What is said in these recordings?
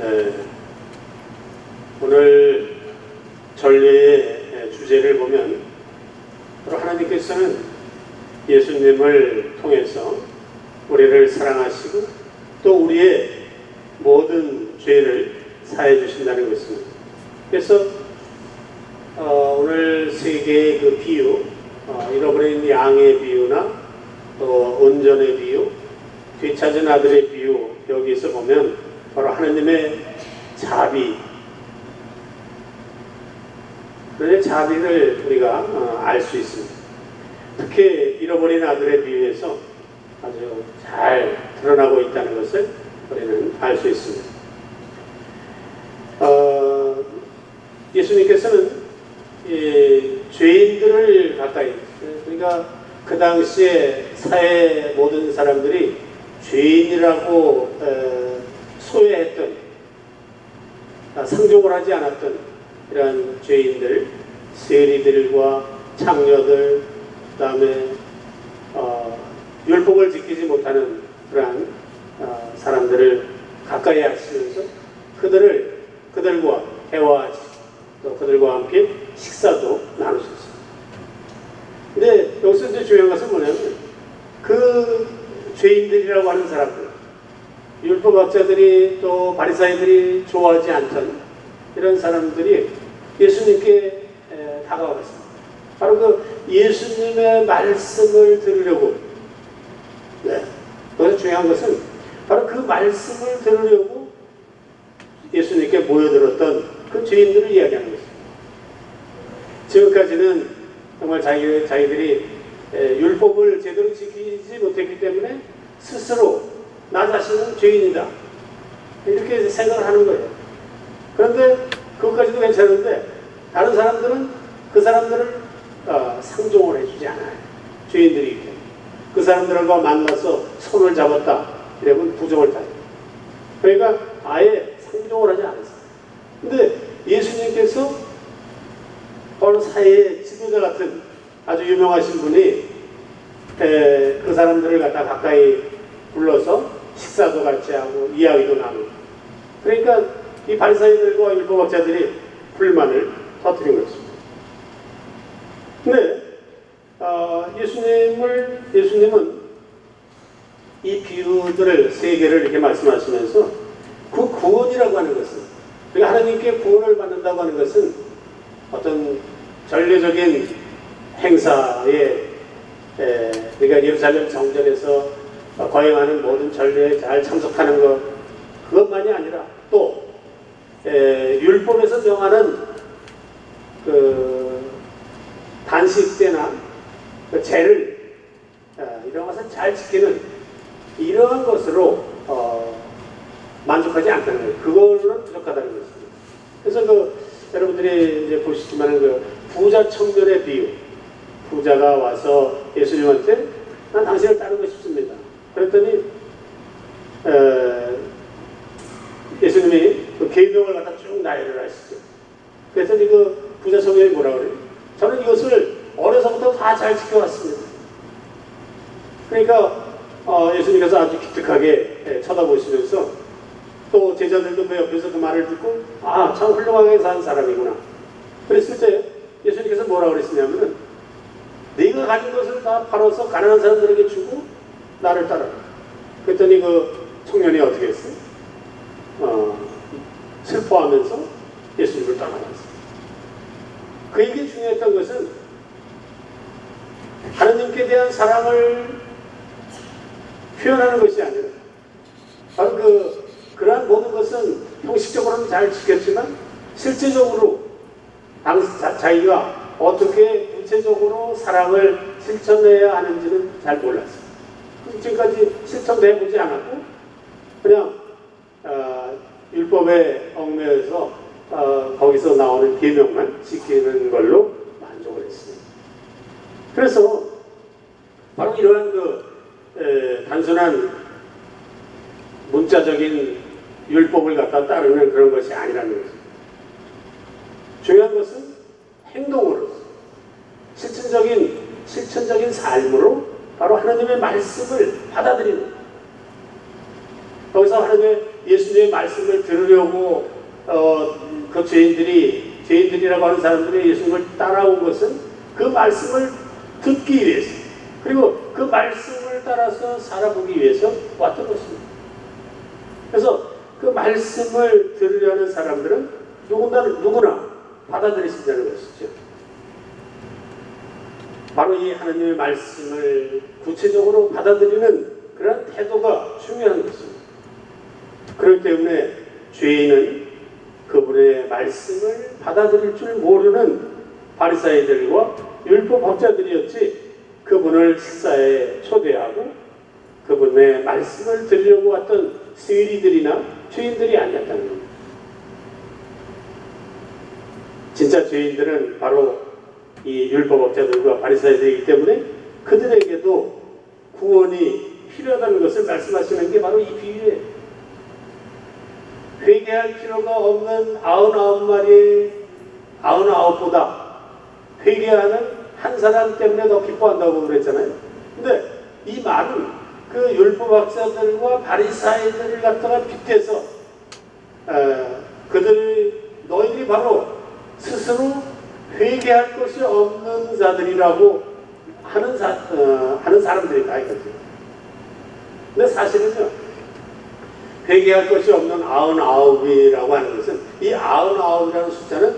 에, 오늘 전례의 주제를 보면 바로 하나님께서는 예수님을 통해서 우리를 사랑하시고 또 우리의 모든 죄를 사해 주신다는 것입니다. 그래서 어, 오늘 세 개의 그 비유, 어, 잃어버린 양의 비유나 또 온전의 비유, 뒤찾은 아들의 비유 여기서 보면 바로 하나님의 자비, 그의 자비를 우리가 어, 알수 있습니다. 특히 잃어버린 아들의 비유에서 아주 잘 드러나고 있다는 것을 우리는 알 수 있습니다. 어, 예수님께서는 이 죄인들을 가까이 그러니까 그 당시에 사회 모든 사람들이 죄인이라고 에, 소외했던 아, 상종을 하지 않았던 이런 죄인들, 세리들과 창녀들, 그 다음에 어, 율법을 지키지 못하는 그러한 어, 사람들을 가까이 하시면서 그들을 그들과 대화하시 또 그들과 함께 식사도 나누셨습니다. 근데 여기서 이제 중요한 것은 뭐냐면 그 죄인들이라고 하는 사람들, 율법학자들이 또 바리사이들이 좋아하지 않던 이런 사람들이 예수님께 에, 다가왔습니다. 바로 그 예수님의 말씀을 들으려고 네. 여기서 중요한 것은 바로 그 말씀을 들으려고 예수님께 모여들었던 그 죄인들을 이야기하는 것입니다. 지금까지는 정말 자기, 자기들이 에, 율법을 제대로 지키지 못했기 때문에 스스로 나 자신은 죄인이다. 이렇게 생각을 하는 거예요. 그런데 그것까지도 괜찮은데 다른 사람들은 그 사람들을 어, 상종을 해주지 않아요. 죄인들이기 때문에. 그 사람들과 만나서 손을 잡았다. 이러면 부정을 타요. 그러니까 아예 상종을 하지 않았어요. 근데 예수님께서 바로 사회의 지도자 같은 아주 유명하신 분이 에, 그 사람들을 갖다 가까이 불러서 식사도 같이 하고 이야기도 나누고 그러니까 이 바리사이들과 율법학자들이 불만을 터뜨린 것입니다. 근데 어, 예수님을 예수님은 이 비유들을 세 개를 이렇게 말씀하시면서 그 구원이라고 하는 것은 그러니까 하나님께 구원을 받는다고 하는 것은 어떤 전례적인 행사에 에, 그러니까 예루살렘 성전에서 거행하는 모든 전례에 잘 참석하는 것 그것만이 아니라 또 에, 율법에서 명하는 그 단식 때나 그 제를 어, 이런 것을 잘 지키는 이러한 것으로 어, 만족하지 않다는 거예요. 그거는 부족하다는 것입니다. 그래서 그 여러분들이 이제 보시지만은 그 부자 청년의 비유, 부자가 와서 예수님한테 난 당신을 따르고 싶습니다. 그랬더니 에, 예수님이 그 계명을 갖다 쭉 나열을 하시죠. 그랬더니 그 부자 청년이 뭐라 그래요? 저는 이것을 어려서부터 다 잘 지켜왔습니다. 그러니까 어, 예수님께서 아주 기특하게 예, 쳐다보시면서 또 제자들도 그 옆에서 그 말을 듣고 아 참 훌륭하게 산 사람이구나. 그랬을 때 예수님께서 뭐라 그랬냐면은 네가 가진 것을 다 팔아서 가난한 사람들에게 주고 나를 따라. 그랬더니 그 청년이 어떻게 했어요? 어, 슬퍼하면서 예수님을 따라갔어요. 그에게 중요했던 것은 하나님께 대한 사랑을 표현하는 것이 아니라 바로 그 그러한 모든 것은 형식적으로는 잘 지켰지만 실제적으로 자기가 어떻게 구체적으로 사랑을 실천해야 하는지는 잘 몰랐어요. 지금까지 실천해 보지 않았고 그냥 어, 율법에 얽매여서 어, 거기서 나오는 계명만 지키는 걸로 만족을 했습니다. 그래서 바로 이러한 그 에, 단순한 문자적인 율법을 갖다 따르는 그런 것이 아니라는 거죠. 중요한 것은 행동으로서 실천적인 실천적인 삶으로 바로 하나님의 말씀을 받아들이는 거기서 하나님의 예수님의 말씀을 들으려고 어, 그 죄인들이 죄인들이라고 하는 사람들이 예수님을 따라온 것은 그 말씀을 듣기 위해서 그리고 그 말씀을 따라서 살아보기 위해서 왔던 것입니다. 그래서 그 말씀을 들으려는 사람들은 누구나 누구나 받아들이신다는 것이죠. 바로 이 하나님의 말씀을 구체적으로 받아들이는 그런 태도가 중요한 것입니다. 그렇기 때문에 죄인은 그분의 말씀을 받아들일 줄 모르는 바리사이들과 율법 학자들이었지 그분을 식사에 초대하고 그분의 말씀을 들으려고 왔던 세리들이나 죄인들이 아니었다는 겁니다. 진짜 죄인들은 바로 이 율법학자들과 바리사이들이기 때문에 그들에게도 구원이 필요하다는 것을 말씀하시는 게 바로 이 비유예요. 회개할 필요가 없는 아흔아홉 마리의 아흔아홉보다 회개하는 한 사람 때문에 더 기뻐한다고 그랬잖아요. 근데 이 말은 그 율법학자들과 바리사이들을 갖다가 빗대서 어, 그들 너희들이 바로 스스로 회개할 것이 없는 자들이라고 하는 사, 어, 하는 사람들이다 이거죠. 근데 사실은요, 회개할 것이 없는 아흔아홉이라고 하는 것은 이 아흔아홉이라는 숫자는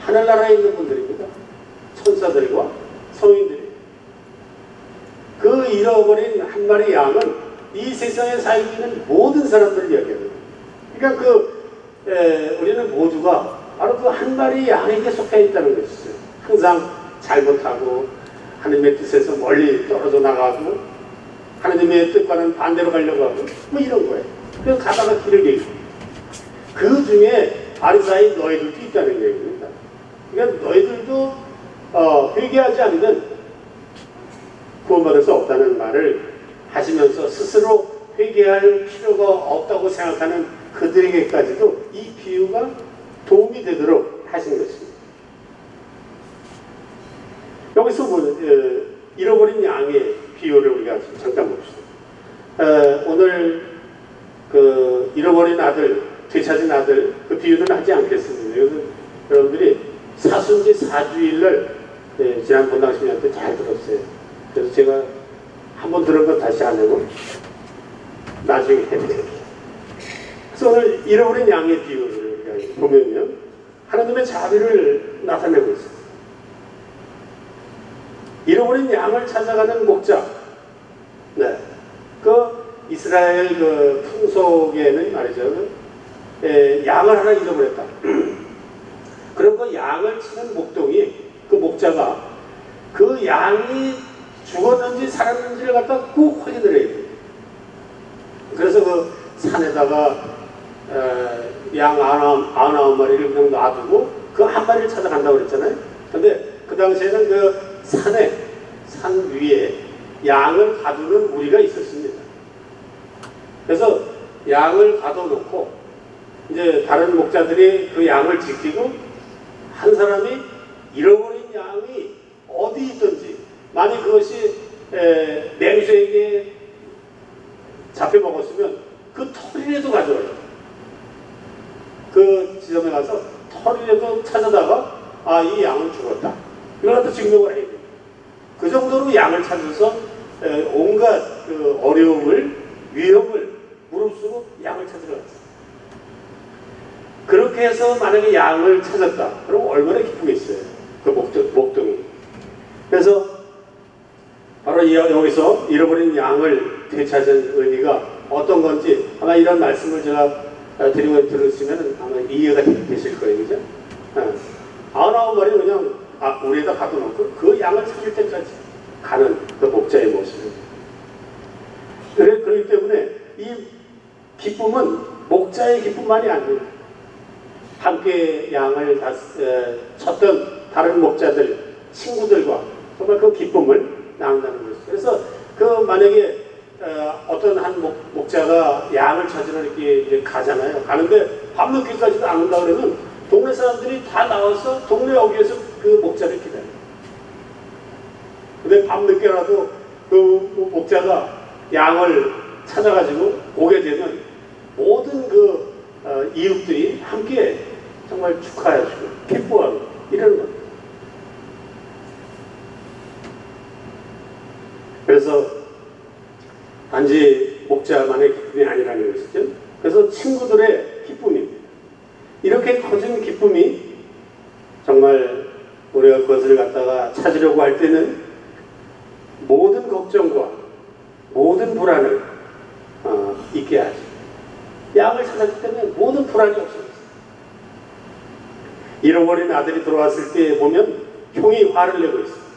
하늘나라에 있는 분들입니다. 천사들과 성인들이. 그 잃어버린 한 마리 양은 이 세상에 살고 있는 모든 사람들을 이야기합니다. 그러니까 그 에, 우리는 모두가 바로 그한 마리 양에게 속해 있다는 것이죠. 항상 잘못하고 하나님의 뜻에서 멀리 떨어져 나가고 하나님의 뜻과는 반대로 가려고 하고 뭐 이런 거예요. 그래서 가다가 길을 잃고 그 중에 바리사이 너희들도 있다는 얘기입니다. 그러니까 너희들도 어, 회개하지 않으면 구원받을 수 없다는 말을 하시면서 스스로 회개할 필요가 없다고 생각하는 그들에게까지도 이 비유가 도움이 되도록 하신 것입니다. 여기서 뭐, 어, 잃어버린 양의 비유를 우리가 잠깐 봅시다. 어, 오늘 그 잃어버린 아들, 되찾은 아들 그 비유는 하지 않겠습니다. 여러분들이 사순지 사주일날 네, 지난 본당심한테 잘 들었어요. 그래서 제가 한 번 들은 건 다시 안 하고 나중에 해드릴게요. 그래서 오늘 잃어버린 양의 비유를 보면요. 하나님의 자비를 나타내고 있습니다. 잃어버린 양을 찾아가는 목자. 네. 그 이스라엘 그 풍속에는 말이죠. 에, 양을 하나 잃어버렸다. 그럼 그 양을 치는 목동이 그 목자가 그 양이 죽었는지 살았는지를 갖다 꼭 확인을 해야 돼요. 그래서 그 산에다가 에, 양 아흔, 아흔아홉 마리를 그냥 놔두고 그 한 마리를 찾아간다고 그랬잖아요. 근데 그 당시에는 그 산에, 산 위에 양을 가두는 무리가 있었습니다. 그래서 양을 가둬놓고 이제 다른 목자들이 그 양을 지키고 한 사람이 잃어버린 양이 어디 있든지 만약 그것이 에, 맹수에게 잡혀 먹었으면 그 털이라도 가져와요. 그 지점에 가서 털이라도 찾아다가 아 이 양은 죽었다. 이걸 갖다 증명을 해야 돼요. 그 정도로 양을 찾아서 에, 온갖 그 어려움을 위험을 무릅쓰고 양을 찾으러 갔어요. 그렇게 해서 만약에 양을 찾았다. 그럼 얼마나 기쁘겠어요. 그 목동, 목동이. 그래서 바로 이- 여기서 잃어버린 양을 되찾은 의미가 어떤 건지 아마 이런 말씀을 제가 어, 드리고 들으시면 아마 이해가 되실 거예요. 그죠? 어. 아흔아홉 마리 그냥 아, 우리에다 가둬놓고 그 양을 찾을 때까지 가는 그 목자의 모습입니다. 그래, 그렇기 때문에 이 기쁨은 목자의 기쁨만이 아니에요. 함께 양을 다, 에, 쳤던 다른 목자들, 친구들과 정말 그 기쁨을 나눈다는 것이죠. 그래서 그 만약에 어, 떤한 목, 목자가 양을 찾으러 이렇게 가잖아요. 가는데 밤늦게까지도 안 온다 그러면 동네 사람들이 다 나와서 동네 어귀에서 그 목자를 기다려요. 근데 밤늦게라도 그 목자가 양을 찾아가지고 오게 되면 모든 그 어, 이웃들이 함께 정말 축하해주고 기뻐하고 이러는 겁니다. 그래서 단지 목자만의 기쁨이 아니라는 것이죠. 그래서 친구들의 기쁨입니다. 이렇게 커진 기쁨이 정말 우리가 그것을 갖다가 찾으려고 할 때는 모든 걱정과 모든 불안을 어, 잊게 하죠. 양을 찾았기 때문에 모든 불안이 없어졌어요. 잃어버린 아들이 돌아왔을 때 보면 형이 화를 내고 있어요.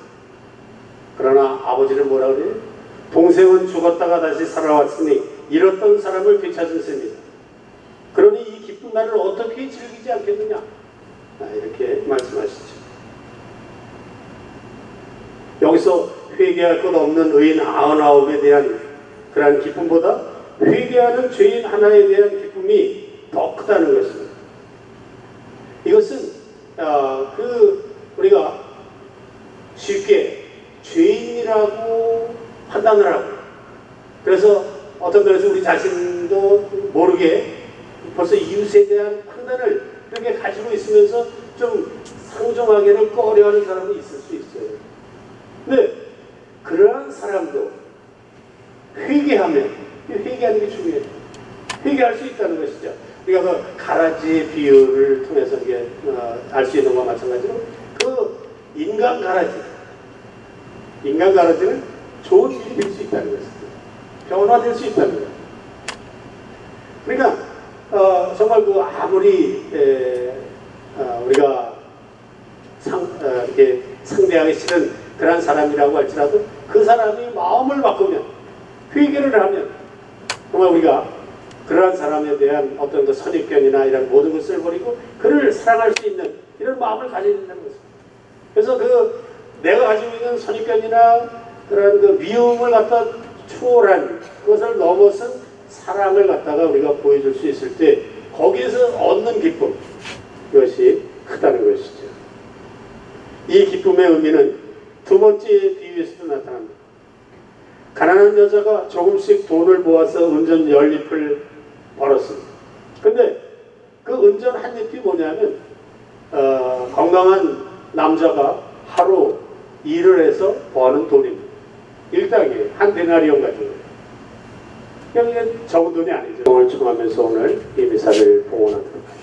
그러나 아버지는 뭐라 그래요? 동생은 죽었다가 다시 살아왔으니 잃었던 사람을 되찾은 셈이다. 그러니 이 기쁜 날을 어떻게 즐기지 않겠느냐? 아, 이렇게 말씀하시죠. 여기서 회개할 것 없는 의인 아흔아홉에 대한 그러한 기쁨보다 회개하는 죄인 하나에 대한 기쁨이 더 크다는 것입니다. 이것은 어, 그 우리가 쉽게 죄인이라고 판단을 하고 그래서 어떤 면에서 우리 자신도 모르게 벌써 이웃에 대한 판단을 그렇게 가지고 있으면서 좀 상종하기를 꺼려하는 사람이 있을 수 있어요. 근데 그러한 사람도 회개하면 회개하는 게 중요해요. 회개할 수 있다는 것이죠. 우리가 그 가라지의 비유를 통해서 어, 알수 있는 것과 마찬가지로 그 인간 가라지, 인간 가라지는 좋은 일이 될 수 있다는 것입니다. 변화될 수 있다는 거예요. 그러니까 어, 정말 그 아무리 에, 어, 우리가 상, 어, 이렇게 상대하기 싫은 그런 사람이라고 할지라도 그 사람이 마음을 바꾸면 회개를 하면 정말 우리가 그러한 사람에 대한 어떤 그 선입견이나 이런 모든 것을 버리고 그를 사랑할 수 있는 이런 마음을 가져야 된다는 것입니다. 그래서 그 내가 가지고 있는 선입견이나 그런 그 미움을 갖다 초월한 그것을 넘어선 사랑을 갖다가 우리가 보여줄 수 있을 때 거기에서 얻는 기쁨 이것이 크다는 것이죠. 이 기쁨의 의미는 두 번째 비유에서도 나타납니다. 가난한 여자가 조금씩 돈을 모아서 은전 연잎을 벌었습니다. 근데 그 은전 한 잎이 뭐냐면 어, 건강한 남자가 하루 일을 해서 버는 돈입니다. 일당이에요. 한 데나리온 같은 거예요. 그러니까 적은 돈이 아니죠. 오늘 청하면서 오늘 이 미사를 봉헌하도록 합시다.